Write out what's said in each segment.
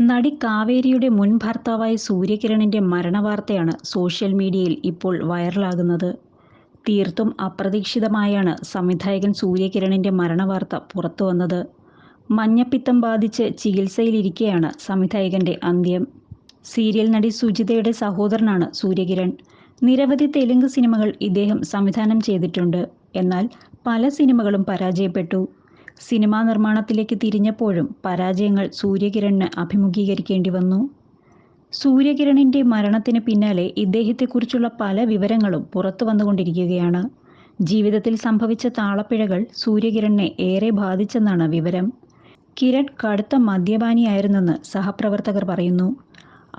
നടി കാവേരിയുടെ മുൻ ഭർത്താവായ സൂര്യകിരണിന്റെ മരണവാർത്തയാണ് സോഷ്യൽ മീഡിയയിൽ ഇപ്പോൾ വൈറലാകുന്നത്. തീർത്തും അപ്രതീക്ഷിതമായാണ് സംവിധായകൻ സൂര്യകിരണിന്റെ മരണവാർത്ത പുറത്തുവന്നത് മഞ്ഞപ്പിത്തം ബാധിച്ച് ചികിത്സയിലിരിക്കെയാണ് സംവിധായകന്റെ അന്ത്യം. സീരിയൽ നടി സുജിതയുടെ സഹോദരനാണ് സൂര്യകിരൺ. നിരവധി തെലുങ്ക് സിനിമകൾ ഇദ്ദേഹം സംവിധാനം ചെയ്തിട്ടുണ്ട്. എന്നാൽ പല സിനിമകളും പരാജയപ്പെട്ടു. സിനിമാ നിർമ്മാണത്തിലേക്ക് തിരിഞ്ഞപ്പോഴും പരാജയങ്ങൾ സൂര്യകിരണിന് അഭിമുഖീകരിക്കേണ്ടി വന്നു. സൂര്യകിരണിന്റെ മരണത്തിന് പിന്നാലെ ഇദ്ദേഹത്തെക്കുറിച്ചുള്ള പല വിവരങ്ങളും പുറത്തു വന്നുകൊണ്ടിരിക്കുകയാണ്. ജീവിതത്തിൽ സംഭവിച്ച താളപ്പിഴകൾ സൂര്യകിരണിനെ ഏറെ ബാധിച്ചെന്നാണ് വിവരം. കിരൺ കടുത്ത മദ്യപാനിയായിരുന്നെന്ന് സഹപ്രവർത്തകർ പറയുന്നു.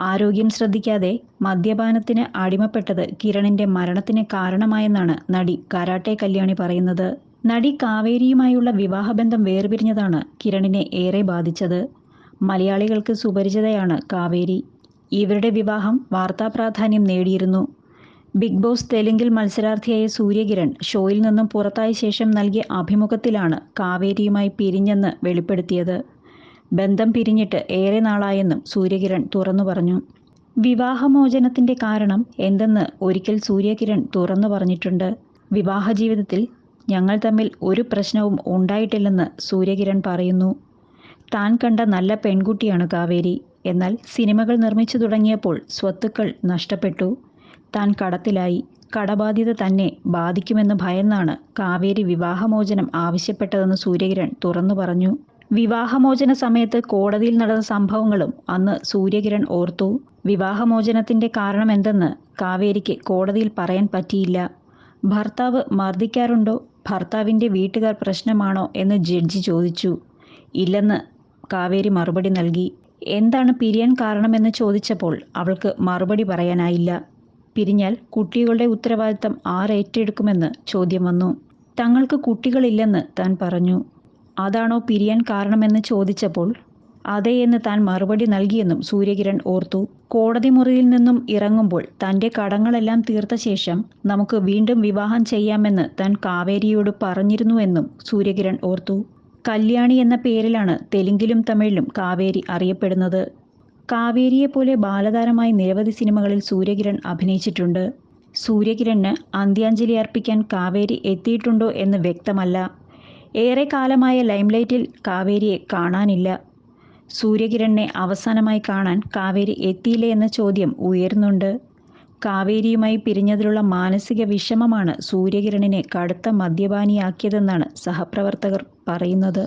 ആരോഗ്യം ശ്രദ്ധിക്കാതെ മദ്യപാനത്തിന് അടിമപ്പെട്ടത് കിരണിന്റെ മരണത്തിന് കാരണമായെന്നാണ് നടി കരാട്ടെ കല്യാണി പറയുന്നത്. നടി കാവേരിയുമായുള്ള വിവാഹബന്ധം വേർപിരിഞ്ഞതാണ് കിരണിനെ ഏറെ ബാധിച്ചത്. മലയാളികൾക്ക് സുപരിചിതയാണ് കാവേരി. ഇവരുടെ വിവാഹം വാർത്താ പ്രാധാന്യം നേടിയിരുന്നു. ബിഗ് ബോസ് തെലുങ്കിൽ മത്സരാർത്ഥിയായ സൂര്യകിരൺ ഷോയിൽ നിന്നും പുറത്തായ ശേഷം നൽകിയ അഭിമുഖത്തിലാണ് കാവേരിയുമായി പിരിഞ്ഞെന്ന് വെളിപ്പെടുത്തിയത്. ബന്ധം പിരിഞ്ഞിട്ട് ഏറെ നാളായെന്നും സൂര്യകിരൺ തുറന്നു പറഞ്ഞു. വിവാഹമോചനത്തിന്റെ കാരണം എന്തെന്ന് ഒരിക്കൽ സൂര്യകിരൺ തുറന്നു പറഞ്ഞിട്ടുണ്ട്. വിവാഹ ജീവിതത്തിൽ ഞങ്ങൾ തമ്മിൽ ഒരു പ്രശ്നവും ഉണ്ടായിട്ടില്ലെന്ന് സൂര്യകിരൺ പറയുന്നു. താൻ കണ്ട നല്ല പെൺകുട്ടിയാണ് കാവേരി. എന്നാൽ സിനിമകൾ നിർമ്മിച്ചു തുടങ്ങിയപ്പോൾ സ്വത്തുക്കൾ നഷ്ടപ്പെട്ടു. താൻ കടത്തിലായി. കടബാധ്യത തന്നെ ബാധിക്കുമെന്ന് ഭയന്നാണ് കാവേരി വിവാഹമോചനം ആവശ്യപ്പെട്ടതെന്ന് സൂര്യകിരൺ തുറന്നു പറഞ്ഞു. വിവാഹമോചന സമയത്ത് കോടതിയിൽ നടന്ന സംഭവങ്ങളും അന്ന് സൂര്യകിരൺ ഓർത്തു. വിവാഹമോചനത്തിന്റെ കാരണം എന്തെന്ന് കാവേരിക്ക് കോടതിയിൽ പറയാൻ പറ്റിയില്ല. ഭർത്താവ് മർദ്ദിക്കാറുണ്ടോ? ഭർത്താവിന്റെ വീട്ടുകാർ പ്രശ്നമാണോ എന്ന് ജഡ്ജി ചോദിച്ചു. ഇല്ലെന്ന് കാവേരി മറുപടി നൽകി. എന്താണ് പിരിയാൻ കാരണമെന്ന് ചോദിച്ചപ്പോൾ അവൾക്ക് മറുപടി പറയാനായില്ല. പിരിഞ്ഞാൽ കുട്ടികളുടെ ഉത്തരവാദിത്തം ആരേറ്റെടുക്കുമെന്ന് ചോദ്യം വന്നു. തങ്ങൾക്ക് കുട്ടികളില്ലെന്ന് താൻ പറഞ്ഞു. അതാണോ പിരിയാൻ കാരണമെന്ന് ചോദിച്ചപ്പോൾ അതെ എന്ന് താൻ മറുപടി നൽകിയെന്നും സൂര്യകിരൺ ഓർത്തു. കോടതി മുറിയിൽ നിന്നും ഇറങ്ങുമ്പോൾ തന്റെ കടങ്ങളെല്ലാം തീർത്ത ശേഷം നമുക്ക് വീണ്ടും വിവാഹം ചെയ്യാമെന്ന് താൻ കാവേരിയോട് പറഞ്ഞിരുന്നുവെന്നും സൂര്യകിരൺ ഓർത്തു. കല്യാണി എന്ന പേരിലാണ് തെലുങ്കിലും തമിഴിലും കാവേരി അറിയപ്പെടുന്നത്. കാവേരിയെപ്പോലെ ബാലതാരമായി നിരവധി സിനിമകളിൽ സൂര്യകിരൺ അഭിനയിച്ചിട്ടുണ്ട്. സൂര്യകിരണ് അന്ത്യാഞ്ജലി അർപ്പിക്കാൻ കാവേരി എത്തിയിട്ടുണ്ടോ എന്ന് വ്യക്തമല്ല. ഏറെ കാലമായ ലൈംലൈറ്റിൽ കാവേരിയെ കാണാനില്ല. സൂര്യകിരണിനെ അവസാനമായി കാണാൻ കാവേരി എത്തിയില്ലേ എന്ന ചോദ്യം ഉയരുന്നുണ്ട്. കാവേരിയുമായി പിരിഞ്ഞതിലുള്ള മാനസിക വിഷമമാണ് സൂര്യകിരണിനെ കടുത്ത മദ്യപാനിയാക്കിയതെന്നാണ് സഹപ്രവർത്തകർ പറയുന്നത്.